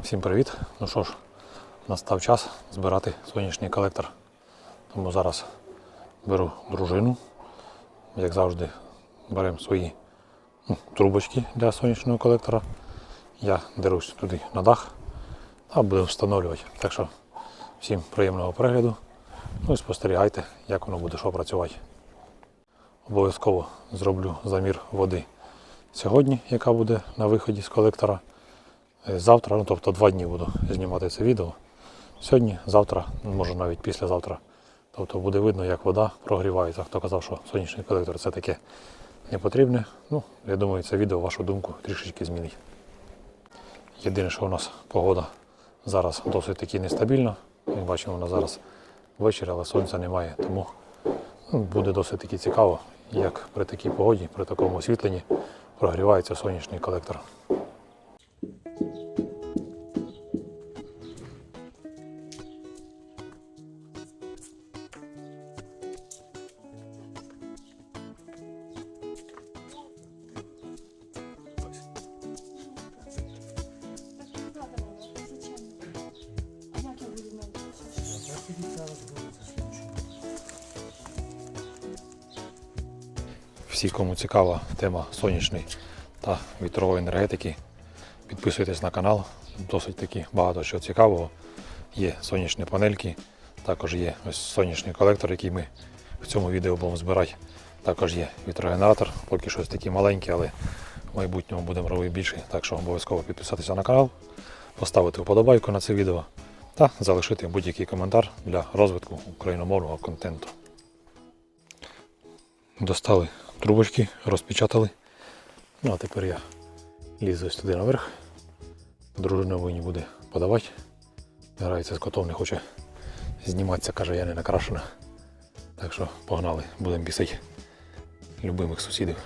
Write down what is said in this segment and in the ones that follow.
Всім привіт! Ну що ж, настав час збирати сонячний колектор. Тому зараз беру дружину. Як завжди, беремо свої ну, трубочки для сонячного колектора. Я дерусь туди на дах та будемо встановлювати. Так що всім приємного перегляду. Ну і спостерігайте, як воно буде що працювати. Обов'язково зроблю замір води сьогодні, яка буде на виході з колектора. Е, Завтра, ну тобто два дні буду знімати це відео. Сьогодні, завтра, може навіть післязавтра. Тобто буде видно, як вода прогрівається. Хто казав, що сонячний колектор це таке не потрібне. Ну, я думаю, це відео вашу думку трішечки змінить. Єдине, що у нас погода зараз досить таки нестабільна. Як бачимо, вона зараз ввечері, але сонця немає. Тому ну, буде досить таки цікаво, як при такій погоді, при такому освітленні прогрівається сонячний колектор. Всі, кому цікава тема сонячної та вітрової енергетики, підписуйтесь на канал. Досить таки багато чого цікавого. Є сонячні панельки, також є ось сонячний колектор, який ми в цьому відео будемо збирати. Також є вітрогенератор, поки щось такі маленькі, але в майбутньому будемо робити більше. Так що обов'язково підписатися на канал, поставити вподобайку на це відео та залишити будь-який коментар для розвитку україномовного контенту. Достали трубочки, розпечатали. Ну а тепер я лізу ось туди наверх. Дружина мені буде подавати. Грається з котом, не хоче зніматися, каже, я не накрашена. Так що погнали, будемо бісити любимих сусідів.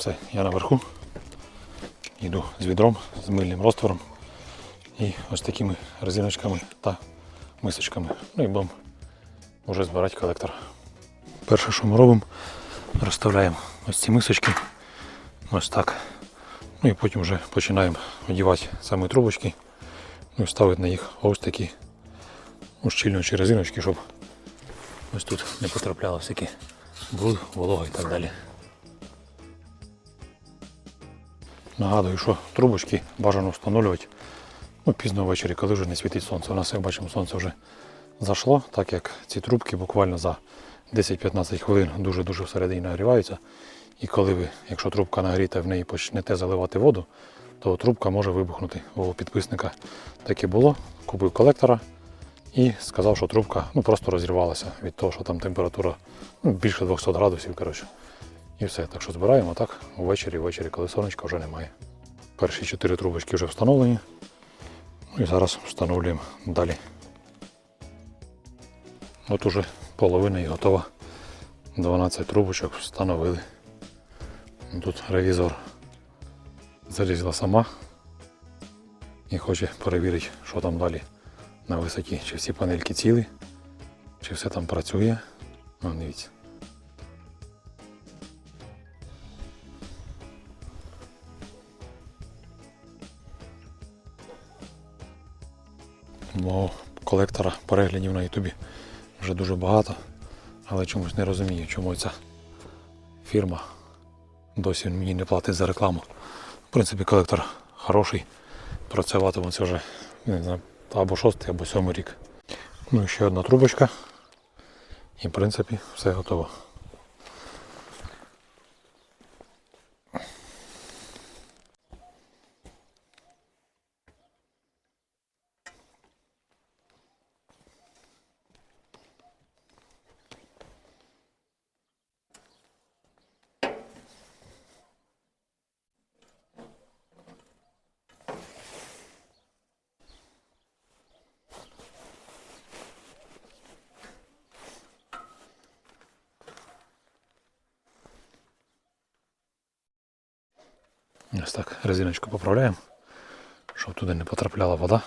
Все, я наверху. Йду з відром, з мильним розтвором і ось такими резиночками та мисочками. Ну і будемо вже збирати колектор. Перше, що ми робимо, розставляємо ось ці мисочки. Ось так. Ну і потім вже починаємо одівати самі трубочки. Ну і ставити на їх ось такі ущільнюючі резиночки, щоб ось тут не потрапляло всякі бруд, волога і так далі. Нагадую, що трубочки бажано встановлювати ну, пізно ввечері, коли вже не світить сонце. У нас, як бачимо, сонце вже зайшло, так як ці трубки буквально за 10-15 хвилин дуже-дуже всередині нагріваються. І коли ви, якщо трубка нагріта, в неї почнете заливати воду, то трубка може вибухнути. У підписника таке було, купив колектора і сказав, що трубка ну, просто розірвалася від того, що там температура ну, більше 200 градусів. Коротше. І все. Так що збираємо так ввечері, ввечері, коли сонечка вже немає. Перші чотири трубочки вже встановлені. Ну і зараз встановлюємо далі. От уже половина і готова. 12 трубочок встановили. Тут ревізор залізла сама і хоче перевірити, що там далі на висоті. Чи всі панельки цілі, чи все там працює. Ну, дивіться. Мого колектора переглядів на Ютубі вже дуже багато, але чомусь не розумію, чому ця фірма досі мені не платить за рекламу. В принципі, колектор хороший. Працюватиме це вже не знаю, або шостий, або сьомий рік. Ну і ще одна трубочка. І в принципі все готово. Ось так резиночку поправляємо, щоб туди не потрапляла вода.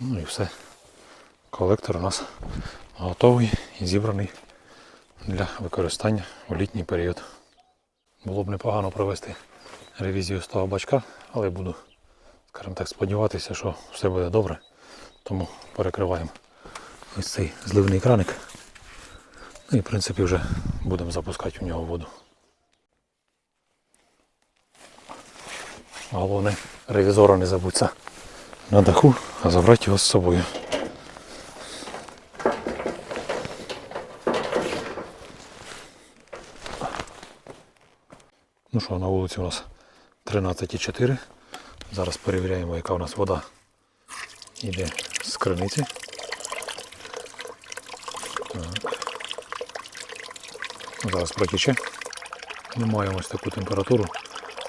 Ну і все. Колектор у нас готовий і зібраний для використання у літній період. Було б непогано провести ревізію з того бачка, але буду, скажімо так, сподіватися, що все буде добре. Тому перекриваємо ось цей зливний краник. Ну і в принципі вже будемо запускати у нього воду. Головне, ревізора не забудься на даху, а забрати його з собою. Ну що, на вулиці у нас 13,4. Зараз перевіряємо, яка у нас вода йде з криниці. Зараз протіче. Ми маємо ось таку температуру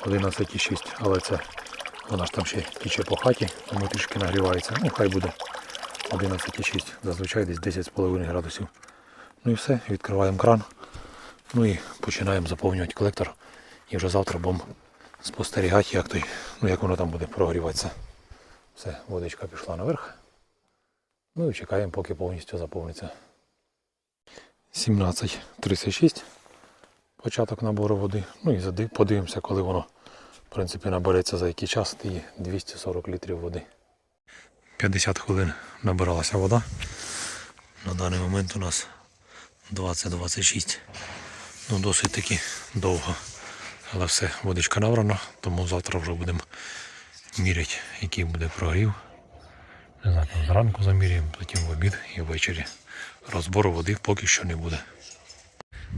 11,6, але це вона ж там ще тіче по хаті, тому трішки нагрівається. Ну, хай буде 11,6, зазвичай десь 10,5 градусів. Ну і все, відкриваємо кран. Ну і починаємо заповнювати колектор. І вже завтра будемо спостерігати, як той, ну як воно там буде прогріватися. Все, водичка пішла наверх. Ну і чекаємо, поки повністю заповниться. 17.36. Початок набору води. Ну і подивимося, коли воно в принципі набереться за який час і 240 літрів води. 50 хвилин набиралася вода. На даний момент у нас 20-26. Ну, досить таки довго. Але все, водичка набрана, тому завтра вже будемо міряти, який буде прогрів. Не знаю, зранку заміряємо, потім в обід і ввечері. Розбору води поки що не буде.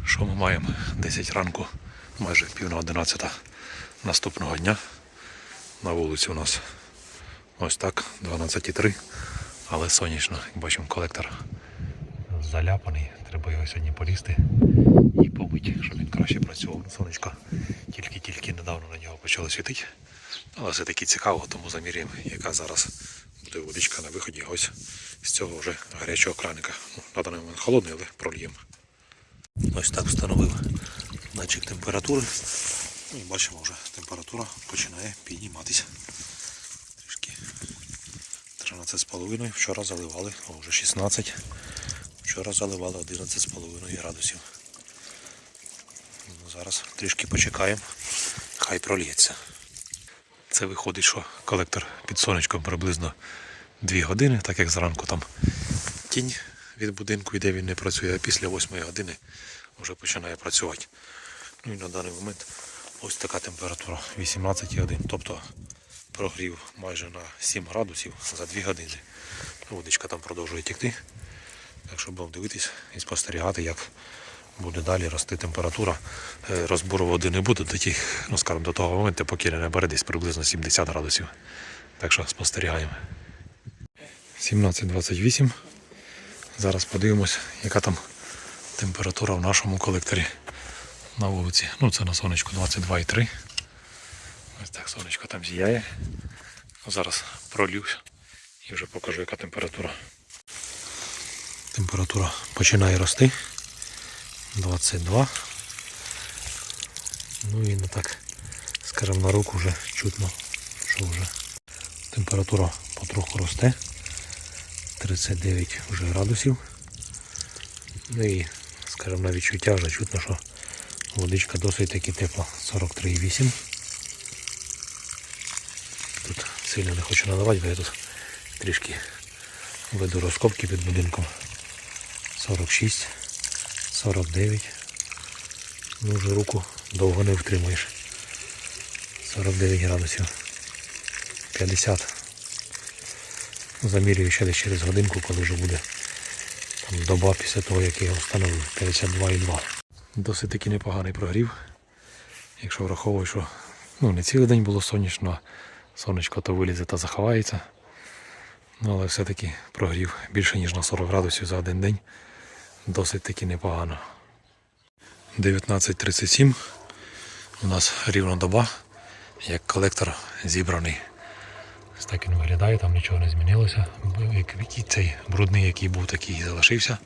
Що ми маємо? 10 ранку, майже пів на 11 наступного дня. На вулиці у нас ось так, 12,3, але сонячно, як бачимо, колектор заляпаний. Треба його сьогодні полізти і побити, щоб він краще працював. Сонечко тільки-тільки недавно на нього почало світити. Але все-таки цікаво, тому заміряємо, яка зараз буде водичка на виході ось з цього вже гарячого краника. Ну, на даний момент холодний, але прольємо. Ось так встановив датчик температури. Ну і бачимо вже температура починає підніматися. Трішки 13,5. Вчора заливали, о, вже 16. Вчора заливали 11,5 градусів. Ну, Зараз трішки почекаємо, хай пролється. Це виходить, що колектор під сонечком приблизно 2 години, так як зранку там тінь від будинку йде, він не працює, а після 8 години вже починає працювати. Ну і на даний момент ось така температура 18,1. Тобто прогрів майже на 7 градусів за 2 години. Водичка там продовжує текти. Так що будемо дивитись і спостерігати, як буде далі рости температура. Е, Розбору води не буде до тих, ну скажімо, до того моменту, поки не набере десь приблизно 70 градусів. Так що спостерігаємо. 17.28. Зараз подивимось, яка там температура в нашому колекторі на вулиці. Ну це на сонечку 22,3. Ось так сонечко там зіяє. Зараз пролюсь і вже покажу, яка температура. Температура починає рости. 22. Ну і не так, скажімо, на руку вже чутно, що вже температура потроху росте. 39 вже градусів. Ну і, скажімо, на відчуття вже чутно, що водичка досить таки тепла. 43,8. Тут сильно не хочу наливати, бо я тут трішки веду розкопки під будинком. 46, 49. Ну вже руку довго не втримаєш. 49 градусів. 50. Замірюю ще десь через годинку, коли вже буде там доба після того, як я його встановив. 52,2. Досить таки непоганий прогрів. Якщо враховую, що ну, не цілий день було сонячно, а сонечко то вилізе та заховається. Ну, але все-таки прогрів більше ніж на 40 градусів за один день. Досить таки непогано. 19.37. У нас рівна доба, як колектор зібраний. Ось так він виглядає, там нічого не змінилося. Який Цей брудний, який був, такий і залишився.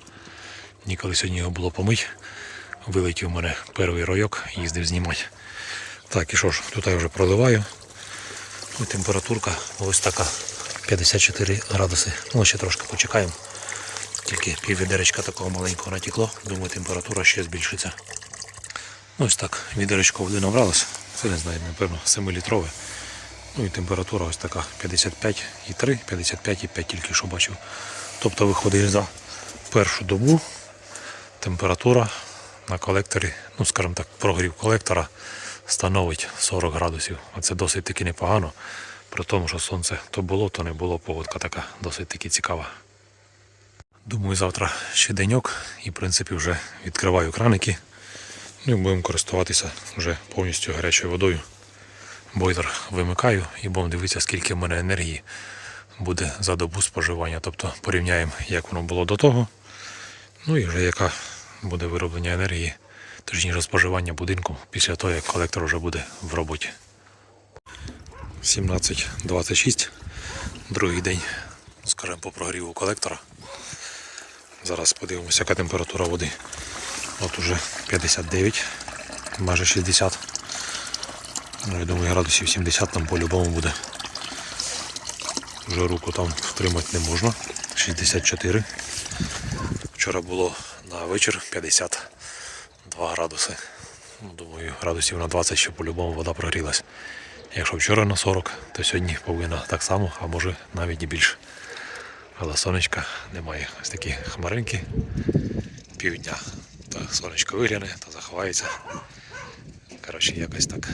Ніколи сьогодні його було помить. Вилетів у мене перший ройок, їздив знімати. Так, і що ж, тут я вже проливаю. І температурка ось така 54 градуси. Ну, ще трошки почекаємо. Тільки пів відеречка такого маленького натекло. Думаю, температура ще збільшиться. Ну, ось так, відеречко води набралось. Це не знаю, напевно, 7-літрове. Ну і температура ось така 55,3, 55,5 тільки що бачив. Тобто виходить за першу добу температура на колекторі, ну скажімо так, прогрів колектора становить 40 градусів. А це досить таки непогано. При тому, що сонце то було, то не було. Погодка така досить таки цікава. Думаю, завтра ще деньок і в принципі вже відкриваю краники. Ну і будемо користуватися вже повністю гарячою водою. Бойлер вимикаю і будемо дивитися, скільки в мене енергії буде за добу споживання. Тобто порівняємо, як воно було до того. Ну і вже яка буде вироблення енергії, точніше споживання будинку після того, як колектор вже буде в роботі. 17.26. Другий день, скажімо, по прогріву колектора. Зараз подивимося, яка температура води. От уже 59, майже 60. Ну, я думаю, градусів 70 там по-любому буде. Вже руку там втримати не можна. 64. Вчора було на вечір 52 градуси. Ну, думаю, градусів на 20 ще по-любому вода прогрілась. Якщо вчора на 40, то сьогодні повинна так само, а може навіть і більше. Але сонечка немає. Ось такі хмаринки півдня. То сонечко вигляне, то заховається. Коротше, якось так.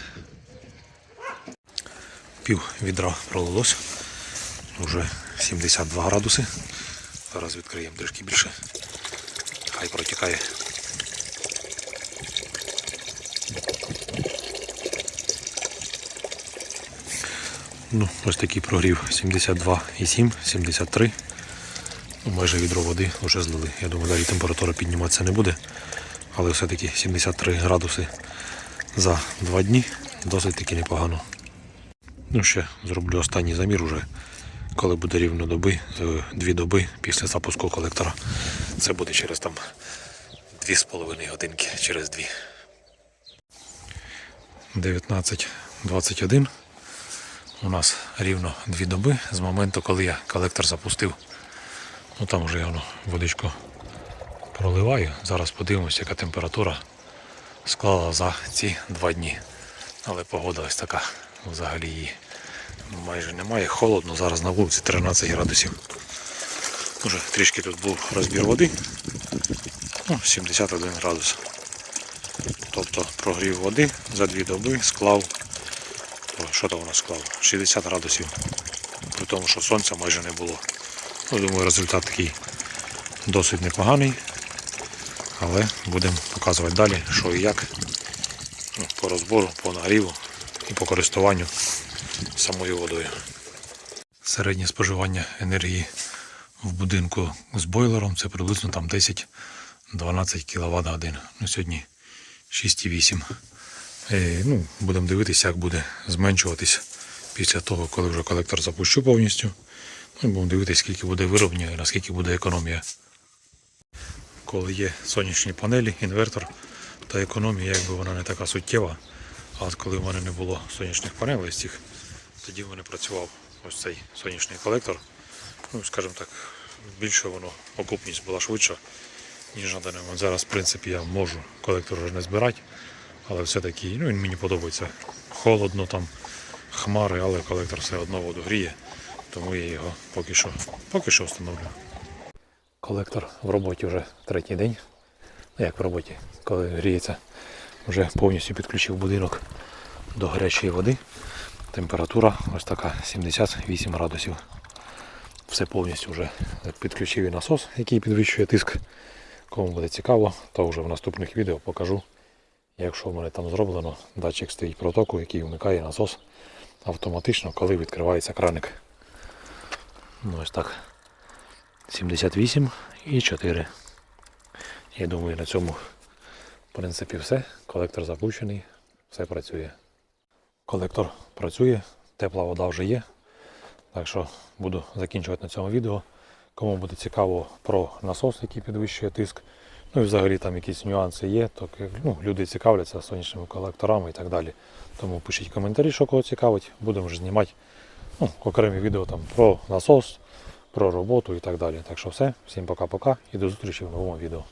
Пів відра пролилось. Уже 72 градуси. Зараз відкриємо трішки більше. Хай протікає. Ну, ось такий прогрів 72,7, 73. Ну, майже відро води вже злили. Я думаю, далі температура підніматися не буде. Але все-таки 73 градуси за два дні досить таки непогано. Ну, ще зроблю останній замір уже, коли буде рівно доби, е, дві доби після запуску колектора. Це буде через там 2,5 годинки, через дві. 19.21. У нас рівно дві доби з моменту, коли я колектор запустив. Ну там вже я воно водичку проливаю. Зараз подивимося, яка температура склала за ці два дні. Але погода ось така. Взагалі її майже немає. Холодно, зараз на вулиці 13 градусів. Уже трішки тут був розбір води. Ну, 71 градус. Тобто прогрів води за дві доби склав. Що там у нас склав? 60 градусів. При тому, що сонця майже не було. Ну, думаю, результат такий досить непоганий. Але будемо показувати далі, що і як. Ну, по розбору, по нагріву і по користуванню самою водою. Середнє споживання енергії в будинку з бойлером це приблизно там 10-12 кВт годин. Ну, сьогодні 6,8. Е, ну, будемо дивитися, як буде зменшуватись після того, коли вже колектор запущу повністю. Ну, будемо дивитися, скільки буде вироблення і наскільки буде економія. Коли є сонячні панелі, інвертор, то економія якби вона не така суттєва. А от коли в мене не було сонячних панелей з цих, тоді в мене працював ось цей сонячний колектор. Ну, скажімо так, більше воно, окупність була швидша, ніж на даний момент. Зараз, в принципі, я можу колектор вже не збирати, але все-таки ну, він мені подобається. Холодно там, хмари, але колектор все одно воду гріє, тому я його поки що, поки що встановлю. Колектор в роботі вже третій день. Ну як в роботі, коли гріється, вже повністю підключив будинок до гарячої води. Температура ось така 78 градусів. Все повністю вже підключив і насос, який підвищує тиск. Кому буде цікаво, то вже в наступних відео покажу. Якщо в мене там зроблено, датчик стоїть протоку, який вмикає насос автоматично, коли відкривається краник. Ну ось так. 78 і 4. Я думаю, на цьому в принципі все. Колектор запущений, все працює. Колектор працює, тепла вода вже є. Так що буду закінчувати на цьому відео. Кому буде цікаво про насос, який підвищує тиск. Ну і взагалі там якісь нюанси є, то ну, люди цікавляться сонячними колекторами і так далі. Тому пишіть коментарі, що кого цікавить, будемо вже знімати ну, окремі відео там про насос, про роботу і так далі. Так що все, всім пока-пока і до зустрічі в новому відео.